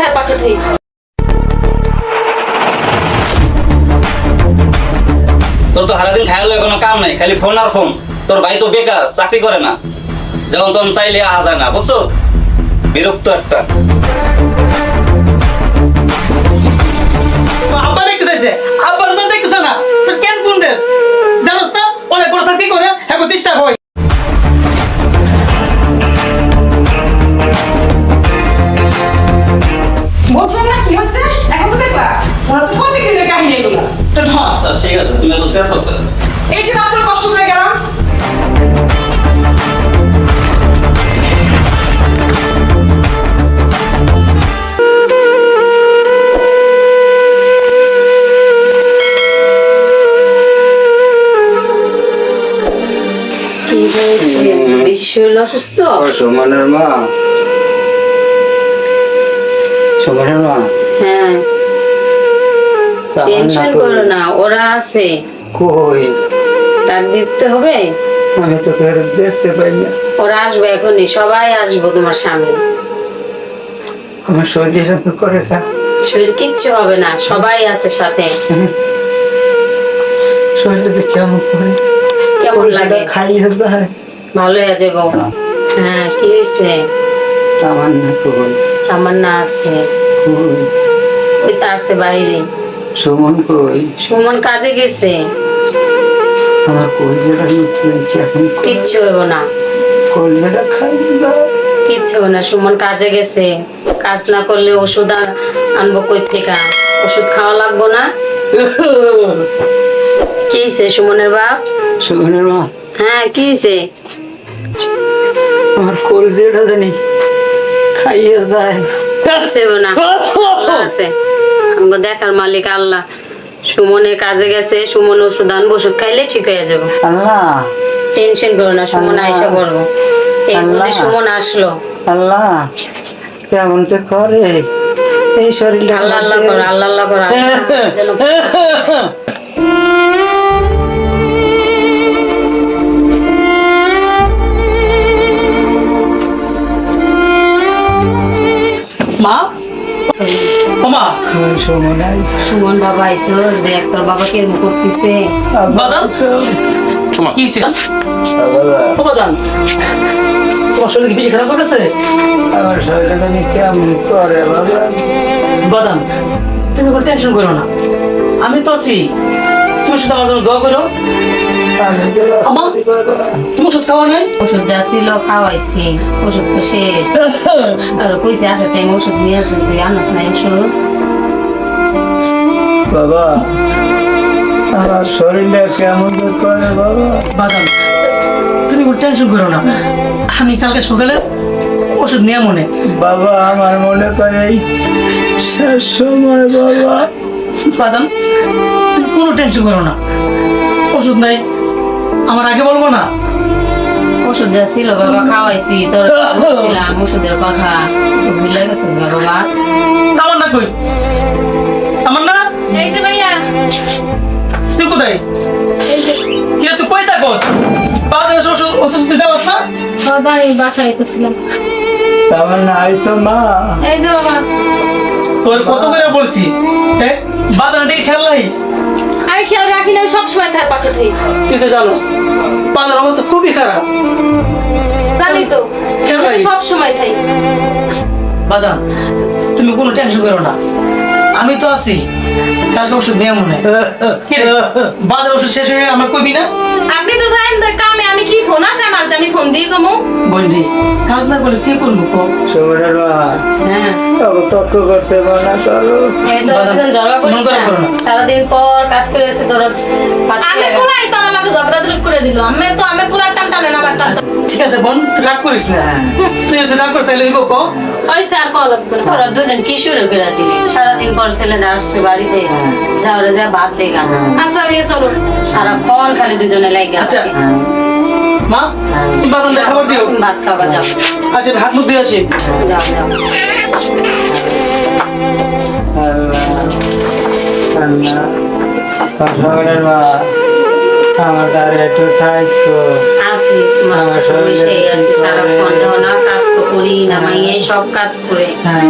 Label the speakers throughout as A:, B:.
A: তার পাশে ঠাই
B: তোর তো সারাদিন খাইলে কোনো কাম নাই খালি ফোন আর ফোন। তোর ভাই তো বেকার চাকরি করে না। যেমন তখন চাইলে আহা যায় না বুঝছ? বিরক্ত একটা।
C: আব্বা দেখতে চাইছে।
D: শরীর অসুস্থ?
E: সুমনের মা। সুমনের মা?
D: হ্যাঁ। টেনশন করো না ওরা আছে।
E: কই?
D: ডাক দিতে হবে?
E: আমি তো ফের দেখতে পাই না।
D: ওরা আসবে এখনই সবাই আসব তোমার স্বামী
E: আমার শরীর এরকম করে কা
D: শরীর কিচ্ছু হবে না সবাই আছে সাথে।
E: শরীরটা কেমন করে?
D: কেমন লাগে?
E: খাইয়ে দেয়।
D: ভালো হয়ে যাব হ্যাঁ। কি হয়েছে?
E: আমার না কই?
D: আমার না আছে ওই তো আছে বাইরে।
E: সুমন কই?
D: সুমন কাজে গেছে।
E: আমার কলজাটা এখন
D: কিচ্ছু হব না।
E: কলজাটা দেয়
D: কিচ্ছু না সুমন কাজে গেছে। কাজ না করলে ওষুধ আর আনব কই থেকে? ওষুধ খাওয়া লাগবো না? কি সুমনের বাপ?
E: সুমনের মা?
D: হ্যাঁ কি হয়েছে
E: আমার কলজাটা জানি খাইয়ে দেয়।
D: না। আল্লাহ আছে। দেখার মালিক আল্লাহ। সুমনের কাজে গেছে সুমন ওষুধ আনব ওষুধ খাইলে ঠিক হয়ে যাব।
E: আল্লাহ।
D: টেনশন করো না সুমন। আইসা পড়ব। এই বুঝি। সুমন আসলো।
E: আল্লাহ। কেমন যে করে। এই শরীরটা
D: আল্লাহ আল্লাহ করো আল্লাহ আল্লাহ করো যেন
C: মা? ও মা।
E: সুমন
D: বাবা আইসো দেখ তোর বাবা কেমন করতেছে?
C: বাজান? কি হয়েছে ও বাজান। তোমার শরীর কি বেশি খারাপ গেছে
E: আমার শরীরটা জানি কেমন করে বাবা
C: তুমি কোনো টেনশন করো না। আমি তো আছি। তুমি শুধু আমার জন্য দোয়া করো।
E: আমি
C: তুমি ওষুধ খাওয়া নাই?
D: ওষুধ যা ছিল খাওয়াইছি ওষুধ তো শেষ। আর কইছে আসার টাইম ওষুধ নিয়ে আসুন তুই আনাস নাই ওষুধ।
E: বাবা আমার শরীরটা কেমন করে বাবা।
C: বাজান তুমি কোনো টেনশন করো না। আমি কালকে সকালে ওষুধ নিয়ে মনে।
E: বাবা আমার মনে করে এই শেষ সময় বাবা।
C: বাজান তুমি কোনো টেনশন করো না। ওষুধ নাই আমার আগে বলব না?
D: ওষুধ যা ছিল বাবা খাওয়াইছি তোর বলছিলাম ওষুধের কথা। তো ভুলে বাবা।
C: আমার না কই? আমার না
A: এই ভাইয়া।
C: তুই কোথায়? কি তুই কই থাকস? বাজারে ওষুধ ওষুধ দিতে পারছ না?
A: এই বাসায় তো ছিলাম
E: আমার না আইসো মা
A: এই যে বাবা।
C: তোর কত করে বলছি? দেখ বাজারে দিকে খেয়াল রাখিস।
A: আমি খেয়াল রাখি না সব সময় তার পাশে থাকি।
C: তুই তো জানো পালার অবস্থা খুবই খারাপ।
A: জানি তো। সব সময় থাকি।
C: বাজান তুমি কোনো টেনশন করো না। আমি তো আছি। কালকে ওষুধ নিয়ে মনে কি রে? বাজার ওষুধ শেষ হয়ে আমার কইবি না?
A: আপনি তো জানেন তো কামে আমি কি ফোন আছে আমার আমি ফোন দিয়ে কমু।
C: বললি কাজ না করলে কি করব কো?
D: হ্যাঁ।
E: তর্ক করতে
D: ঝগড়া করিস না
C: করো
D: সারাদিন পর কাজ করে এসে তোর
A: আমি
D: লাগে
A: ঝগড়া করে দিল আমি
C: ঠিক আছে বোন তুই রাগ করিস না। তুই যদি রাগ করতে তাহলে কো?
A: হয়েছে আর কল না।
D: তোরা দুজন কি শুরু করে দিলি? সারাদিন পর ছেলেরা আসছে বাড়িতে। যাও রে যা ভাত দে গা।
A: আচ্ছা ভাইয়া চলো
D: সারাক্ষণ খালি দুজনে লাগে
C: আচ্ছা। মা তুমি দিয়ে খাবার দিও।
D: ভাত খাওয়া যাও।
C: আচ্ছা হাত মুখ দিয়ে আসি।
D: যাও যাও।
E: আল্লাহ। আল্লাহ। আমার দ্বারা একটু থাকতো।
D: আসি
E: আমার সমস্যা
D: আছে সারাক্ষণ ধরো কাজ তো করি না হ্যাঁ। মাইয়ে সব কাজ করে।
E: হ্যাঁ।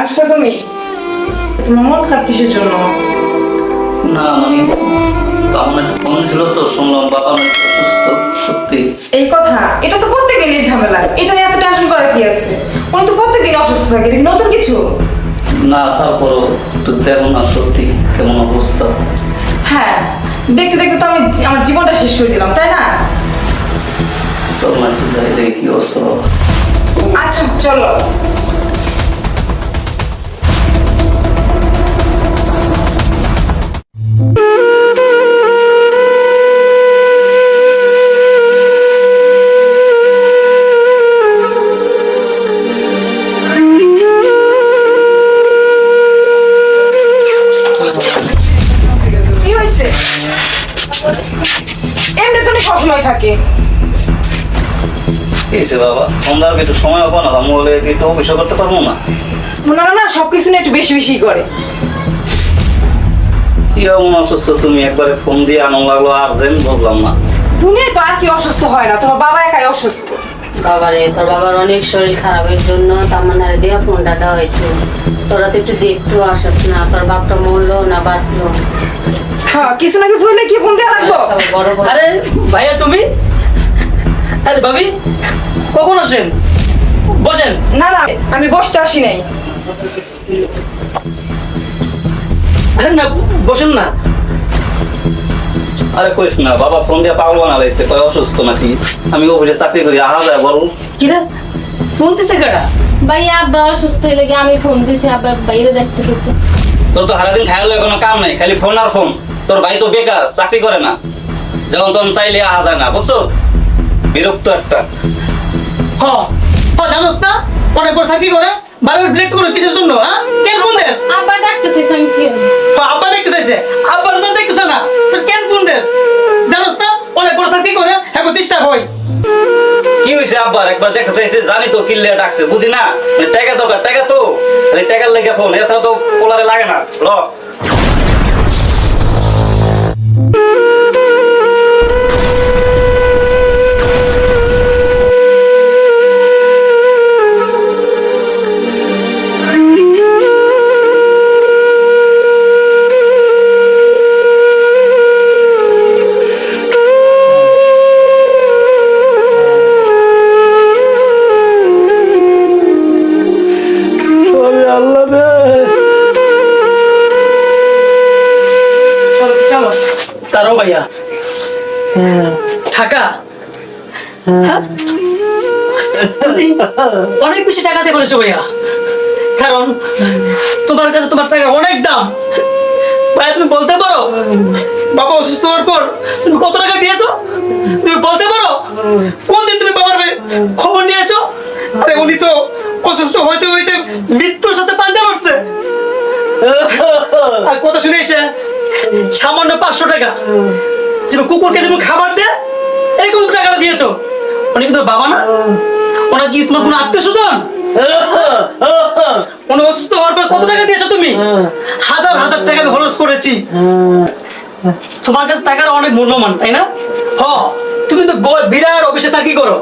F: আসছো তুমি? মন খারাপ কিসের জন্য।
B: না মানে আমার একটা ছিল তো শুনলাম বাবা অনেক অসুস্থ সত্যি।
F: এই কথা এটা তো প্রত্যেক ঝামেলা। এটা নিয়ে এত টেনশন করার কি আছে? উনি তো প্রত্যেক অসুস্থ থাকে নতুন কিছু?
B: না তারপরও তো দেখো না সত্যি কেমন অবস্থা।
F: হ্যাঁ দেখতে দেখতে তো আমি আমার জীবনটা শেষ করে দিলাম তাই না?
B: চল না একটু যাই দেখি কি অবস্থা।
F: আচ্ছা চলো। হয়েছে
B: বাবা সন্ধ্যাকে একটু সময় পাবো না আমি বলে কি একটু অফিসও করতে পারব না?
F: ওনারা না সবকিছু নিয়ে একটু বেশি বেশি করে।
B: কি এমন অসুস্থ? তুমি একবারে ফোন দিয়ে আনন্দ লাগল আর্জেন্ট বললাম না।
F: দুনিয়ায় তো আর কি অসুস্থ হয় না তোমার বাবা একাই অসুস্থ।
D: বাবারে তোর বাবার অনেক শরীর খারাপের জন্য তামান্নারে দিয়া ফোনটা দেওয়া হয়েছে। তোরা তো একটু দেখতেও আসিস না তোর বাপটা মরলো না বাঁচলো।
F: হ্যাঁ কিছু না কিছু হইলে কি ফোন দেওয়া লাগবো?
C: আরে ভাইয়া তুমি আরে ভাবি কখন আসেন? বসেন।
F: না না আমি বসতে আসি নাই।
C: আরে না বসেন না।
B: আরে কইস না বাবা ফোন দিয়ে পাগল কয় অসুস্থ নাকি? আমি অফিসে চাকরি করি আহা যায় বল।
C: কিরে ফোন দিছে কেডা
A: ভাই আব্বা অসুস্থ হয়ে লেগে আমি ফোন দিছি আব্বা বাইরে দেখতে গেছে
B: তোর তো সারাদিন খায়ালো কোনো কাম নাই খালি ফোন আর ফোন। তোর ভাই তো বেকার চাকরি করে না। যখন তখন চাইলে আহা যায় না বুঝছ? বিরক্ত একটা।
C: হ হ জানোস না? অনেক বড় চাকরি করে বারবার ব্লেক করে কিসের জন্য হ্যাঁ? কেন ফোন দেস
A: আব্বা দেখতেছি আমি কি?
C: আব্বা দেখতে চাইছে। আব্বার তো দেখতেছে না। তোর কেন ফোন দেস জানোস না? অনেক বড় চাকরি করে হ্যাঁ ডিস্টার্ব হয়।
B: কি হয়েছে আব্বার একবার দেখতে চাইছে জানি তো কিল্লে ডাকছে বুঝি না? মানে টাকা দরকার টাকা তো। খালি টাকার লেগে ফোন এছাড়া তো পোলারে লাগে না। ল।
E: আল্লাহ রে
F: চলো চলো।
C: তারও ভাইয়া। টাকা হ্যাঁ? অনেক বেশি টাকা দিয়ে বলেছ ভাইয়া। কারণ তোমার কাছে তোমার টাকা অনেক দাম। ভাইয়া তুমি বলতে পারো? বাবা অসুস্থ হওয়ার পর তুমি কত টাকা দিয়েছ? তুমি বলতে পারো? কোন দিন তুমি বাবার পাঁচশো টাকা। যে কুকুরকে তুমি খাবার দে এরকম তুমি টাকাটা বাবা না? ওনার কি তোমার আত্মীয় স্বজন অসুস্থ হওয়ার পর কত টাকা দিয়েছ তুমি? হাজার হাজার টাকা আমি খরচ করেছি। তোমার কাছে টাকার অনেক মূল্যমান তাই না? হ, তুমি তো বিরাট অফিসে চাকরি করো।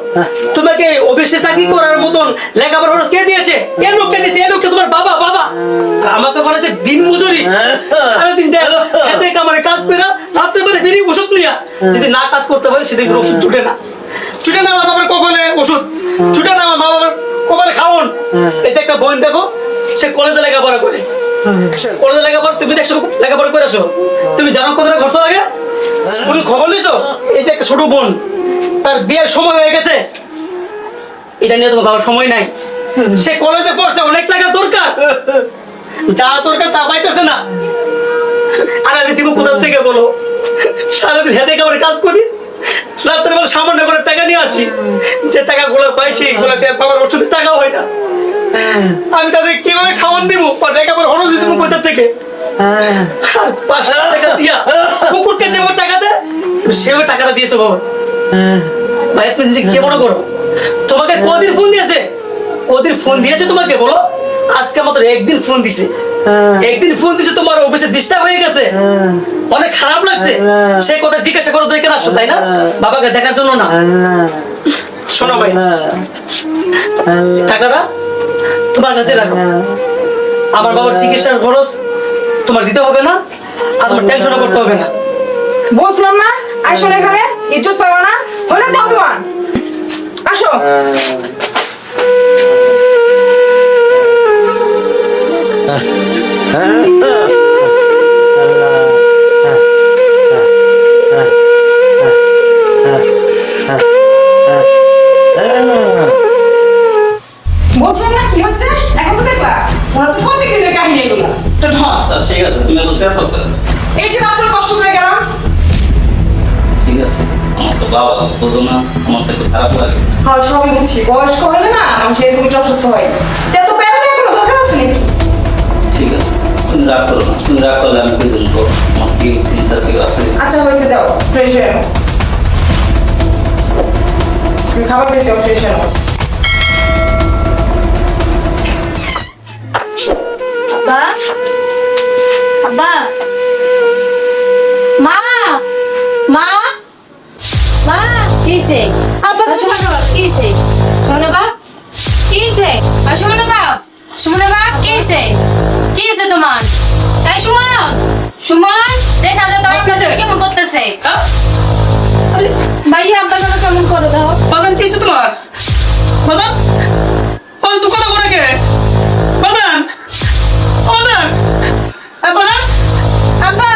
C: তোমাকে অফিসে চাকরি করার মতন লেখাপড়া খরচ কে দিয়েছে? এ লোকটা দিয়েছে, এ লোকটা তোমার বাবা। আমাকে বলেছে দিন মজুরি। সারাদিন যায় খেতে কামারে কাজ করে রাত্রে পারে বেরিয়ে ওষুধ নিয়া যদি না কাজ করতে পারে সেদিন ওষুধ ছুটে না। ছুটে না আমার বাবার কপালে ওষুধ। ছুটে না আমার বাবার কপালে খাওন। এতে একটা বোন দেখো সে কলেজে লেখাপড়া করে। কলেজে লেখাপড়া তুমি দেখছ লেখাপড়া করে আসো। তুমি জানো কতটা খরচা লাগে? তুমি খবর নিছো? এই যে একটা ছোট বোন তার বিয়ের সময় হয়ে গেছে। এটা নিয়ে তোমার বাবার সময় নাই। সে কলেজে পড়ছে, অনেক টাকা দরকার। যা দরকার তা পাইতেছে না। আর আমি দিব কোথা থেকে বলো? সারাদিন হেঁটে আমার কাজ করি। রাত্রে বেলা সামান্য করে টাকা নিয়ে আসি। যে টাকা গুলো পাই সেই গুলো বাবার ওষুধের টাকা হয় না। আমি তাদের কীভাবে খাওয়ান দিব? টাকা পর হরজ দিব কোথা থেকে? আর পাঁচশো দিয়া কুকুরকে যেভাবে টাকা দেয় সেভাবে টাকাটা দিয়েছ বাবা। ভাই, তুমি নিজে কে মনে করো? তোমাকে কদিন ফোন দিয়েছে? কদিন ফোন দিয়েছে তোমাকে বলো? আজকে মাত্র একদিন ফোন দিছে। একদিন ফোন দিছে তোমার অফিসে ডিস্টার্ব হয়ে গেছে। অনেক খারাপ লাগছে। সে কথা জিজ্ঞাসা করো তো এখানে আসছো তাই না? বাবাকে দেখার জন্য না। শোনো ভাই। টাকাটা তোমার কাছে রাখো। আমার বাবার চিকিৎসার খরচ
E: তোমার দিতে হবে না আর তোমার টেনশনও করতে হবে না।
F: বলছিলাম না। আসো না এখানে ইজ্জত পাবো না। হলে তো অপমান। আসো। বলছিলাম না কি হয়েছে? এখন তো দেখলা ওরা তো প্রত্যেক কাহিনী এগুলো তো ঢস
B: আচ্ছা ঠিক আছে তুমি এত করেন
F: এই যে রাত্রে কষ্ট করে গেলাম।
B: ঠিক আছে আমার তো বাবা বুঝো না আমার তো খারাপ লাগে।
F: আর সবই বুঝছি। বয়স্ক হলে না মানুষ এরকম অসুস্থ হয়
B: তুমি রাগ করো না তুমি রাগ করলে আমি কি আমার কি ফিউচার কেউ আছে?
F: আচ্ছা হয়েছে যাও ফ্রেশ হয়ে নাও। খাবার পেয়ে যাও ফ্রেশ হয়ে নাও।
C: আব্বা? আব্বা? মা? মা? মা
D: কিসে
C: আব্বা
D: শোনো বাপ কিসে শোনো বাপ। কিসে শোনো বাপ। শোনো বাপ কিসে কিসে তোমার? তাই সুমন সুমন দেখা যায় তোমার কাছে কেমন করতেছে?
E: হ্যাঁ? আরে
C: ভাইয়া আপনার যেন কেমন করে দাও?
E: কি তোমার? বাদান বাদান তুমি করে বলে কে? বাদান ও বাদান
C: আব্বা!